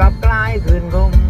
กับกลายคืนคม